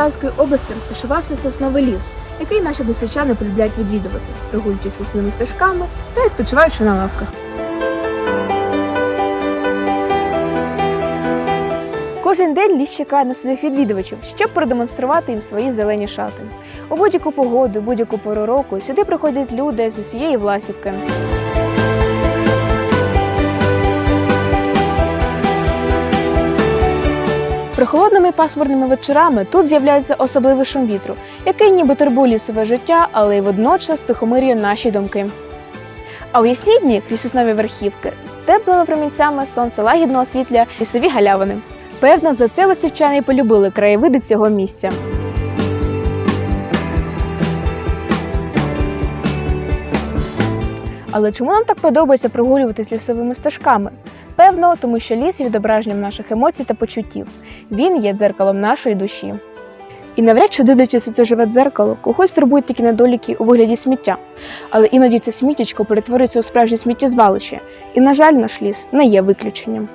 Полтавської області розташувався сосновий ліс, який наші дослідчани полюбляють відвідувати, прогулюючись лісними стежками та відпочиваючи на лавках. Кожен день ліс чекає на своїх відвідувачів, щоб продемонструвати їм свої зелені шати. У будь-яку погоду, будь-яку пору року сюди приходять люди з усієї власівки. Прохолодними пасмурними вечорами тут з'являється особливий шум вітру, який ніби турбує лісове життя, але й водночас тихомирює наші думки. А у ясні дні крізь соснові верхівки теплими промінцями сонце лагідно освітлює лісові галявини. Певно, за це лисівчани полюбили краєвиди цього місця. Але чому нам так подобається прогулюватись лісовими стежками? Певно, тому що ліс є відображенням наших емоцій та почуттів. Він є дзеркалом нашої душі. І навряд чи дивлячись у це живе дзеркало, когось турбують такі недоліки у вигляді сміття. Але іноді це сміттячко перетворюється у справжнє сміттєзвалище. І, на жаль, наш ліс не є виключенням.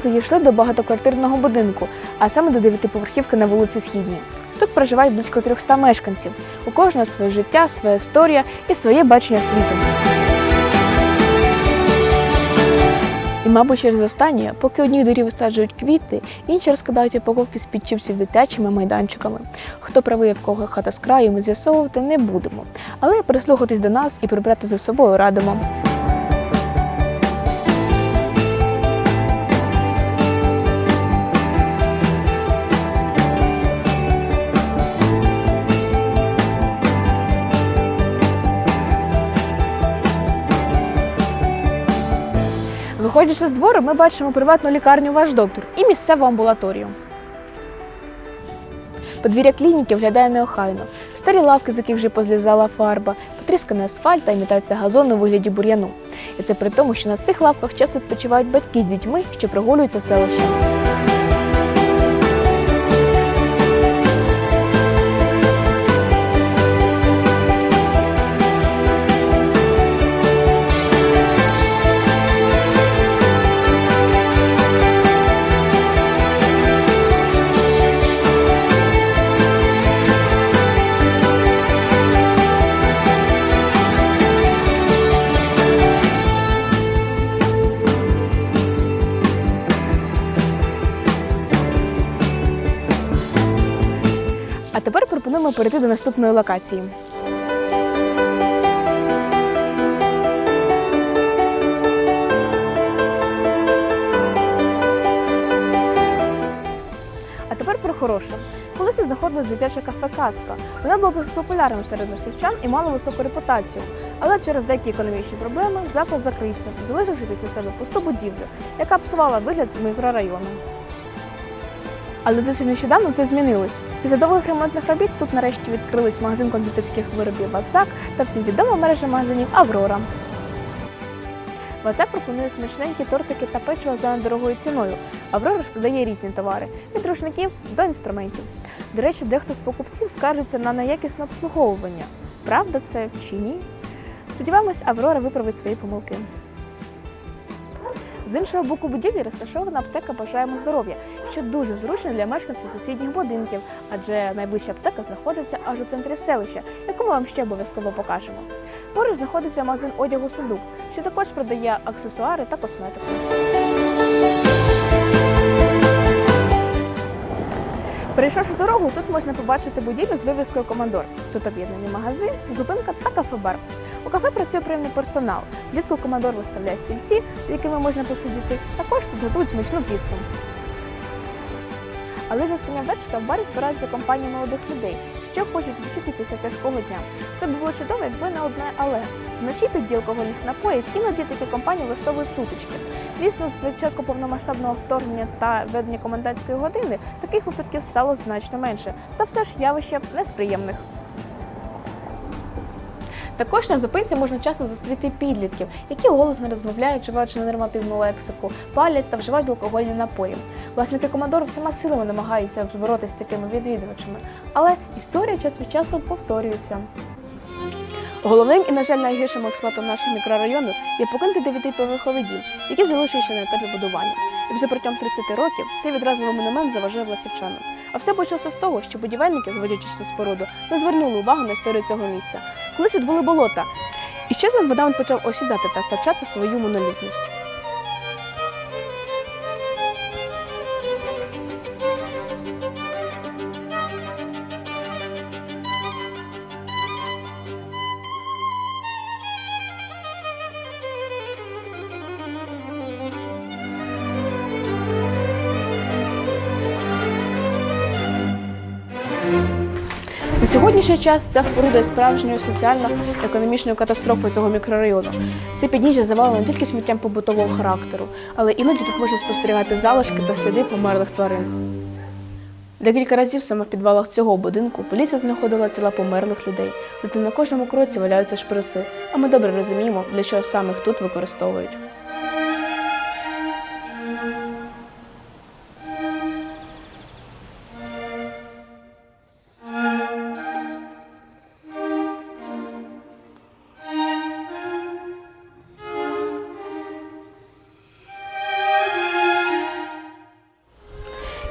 Підійшли до багатоквартирного будинку, а саме до дев'ятиповерхівки на вулиці Східній. Тут проживають близько 300 мешканців. У кожного своє життя, своя історія і своє бачення світу. І, мабуть, через останнє, поки одні дорі висаджують квіти, інші розкидають упаковки з під чіпсів дитячими майданчиками. Хто правий, в кого хата з краю, ми з'ясовувати не будемо. Але прислухатись до нас і прибрати за собою радимо. Виходячи з двору, ми бачимо приватну лікарню ваш доктор і місцеву амбулаторію. Подвір'я клініки виглядає неохайно. Старі лавки, з яких вже позлізала фарба, потрісканий асфальт та імітація газону у вигляді бур'яну. І це при тому, що на цих лавках часто відпочивають батьки з дітьми, що прогулюються селищем. А тепер пропонуємо перейти до наступної локації. Хороше. Колись тут знаходилось дитяче кафе Казка. Воно було досить популярним серед лисівчан і мало високу репутацію. Але через деякі економічні проблеми заклад закрився, залишивши після себе пусту будівлю, яка псувала вигляд мікрорайону. Але зовсім нещодавно це змінилось. Після довгих ремонтних робіт тут нарешті відкрились магазин кондитерських виробів Вацак та всім відома мережа магазинів Аврора. Вацак пропонує смачненькі тортики та печиво за недорогою ціною. Аврора ж продає різні товари від рушників до інструментів. До речі, дехто з покупців скаржиться на неякісне обслуговування. Правда це чи ні? Сподіваємось, Аврора виправить свої помилки. З іншого боку будівлі розташована аптека Бажаємо здоров'я, що дуже зручно для мешканців сусідніх будинків, адже найближча аптека знаходиться аж у центрі селища, яку ми вам ще обов'язково покажемо. Поруч знаходиться магазин одягу сундук, що також продає аксесуари та косметику. Перейшовши дорогу, тут можна побачити будівлю з вивіскою Командор. Тут об'єднаний магазин, зупинка та кафе-бар. У кафе працює приємний персонал. Влітку командор виставляє стільці, якими можна посидіти. Також тут готують смачну піцу. Але за стання вечора в барі збираються компанії молодих людей, що хочуть вчити після тяжкого дня. Все б було чудово, якби не одне але. Вночі під діл алкогольних напоїв іноді такі компанії влаштовують сутички. Звісно, з початку повномасштабного вторгнення та ведення комендантської години таких випадків стало значно менше. Та все ж явище не з приємних. Також на зупинці можна часто зустріти підлітків, які голосно розмовляють, вживаючи ненормативну лексику, палять та вживають алкогольні напої. Власники командору всіма силами намагаються боротися з такими відвідувачами, але історія час від часу повторюється. Головним і, на жаль, найгіршим експатом нашого мікрорайону є покинутий дев'ятиповерховий дім, який залишив ще на етапі будування. І вже протягом 30 років цей відразливий монумент заважає власівчанам. А все почалося з того, що будівельники, зводячи цю споруду, не звернули увагу на історію цього місця. Колись тут були болота. І з часом фундамент почав осідати та втрачати свою монолітність. Сьогоднішній час ця споруда є справжньою соціально-економічною катастрофою цього мікрорайону. Це підніжжя завалено не тільки сміттям побутового характеру, але іноді тут можна спостерігати залишки та сліди померлих тварин. Декілька разів саме в підвалах цього будинку поліція знаходила тіла померлих людей, проте на кожному кроці валяються шприци, а ми добре розуміємо, для чого саме їх тут використовують.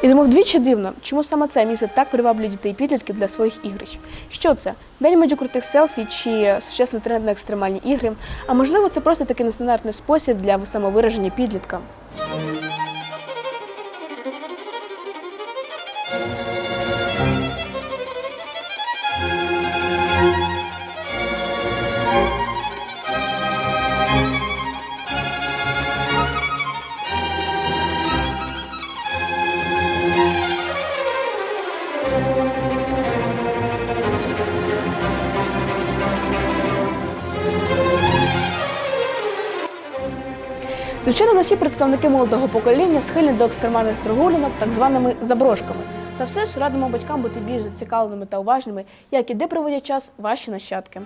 І тому вдвічі дивно, чому саме це місце так приваблює дітей і підлітків для своїх ігрищ. Що це? День моді крутих селфі чи сучасний тренд на екстремальні ігри? А можливо, це просто такий нестандартний спосіб для самовираження підлітка. Звичайно, не всі представники молодого покоління схильні до екстремальних прогулянок, так званими заброшками. Та все ж радимо батькам бути більш зацікавленими та уважними, як і де проводять час ваші нащадки.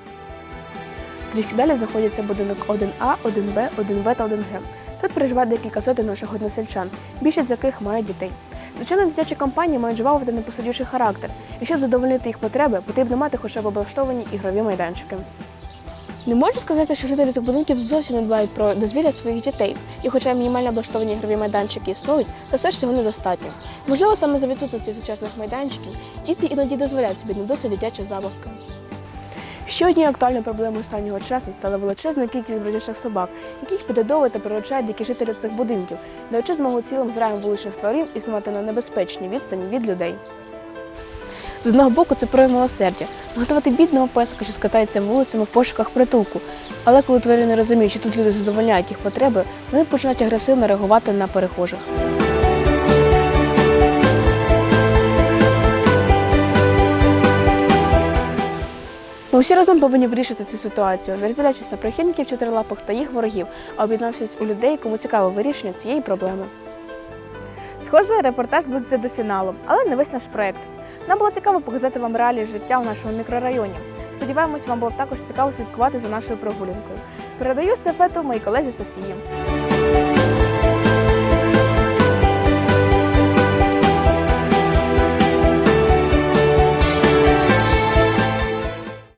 Трішки далі знаходиться будинок 1А, 1Б, 1В та 1Г. Тут проживає декілька сотень наших односельчан, більшість з яких мають дітей. Звичайно, дитячі компанії мають жвавий непосадючий характер, і щоб задовольнити їх потреби, потрібно мати хоча б облаштовані ігрові майданчики. Не можу сказати, що жителі цих будинків зовсім не дбають про дозвілля своїх дітей. І хоча мінімально облаштовані ігрові майданчики існують, то все ж цього недостатньо. Можливо, саме за відсутності сучасних майданчиків діти іноді дозволяють собі не досить дитячі забавки. Ще однією актуальною проблемою останнього часу стала величезна кількість бродячих собак, яких підгодовують та приручають дикі жителі цих будинків, даючи змогу цілим зраям вуличних тварин існувати на небезпечній відстані від людей. З одного боку, це прояв милосердя, наготувати бідного песка, що скатається вулицями в пошуках притулку. Але коли тварини розуміють, що тут люди задовольняють їх потреби, вони починають агресивно реагувати на перехожих. Ми всі разом повинні вирішити цю ситуацію, не розділячись на прихильників чотирилапих та їх ворогів, а об'єднавшись у людей, кому цікаве вирішення цієї проблеми. Схоже, репортаж буде до фіналу, але не весь наш проект. Нам було цікаво показати вам реалії життя у нашому мікрорайоні. Сподіваємось, вам було також цікаво слідкувати за нашою прогулянкою. Передаю стафету моїй колезі Софії.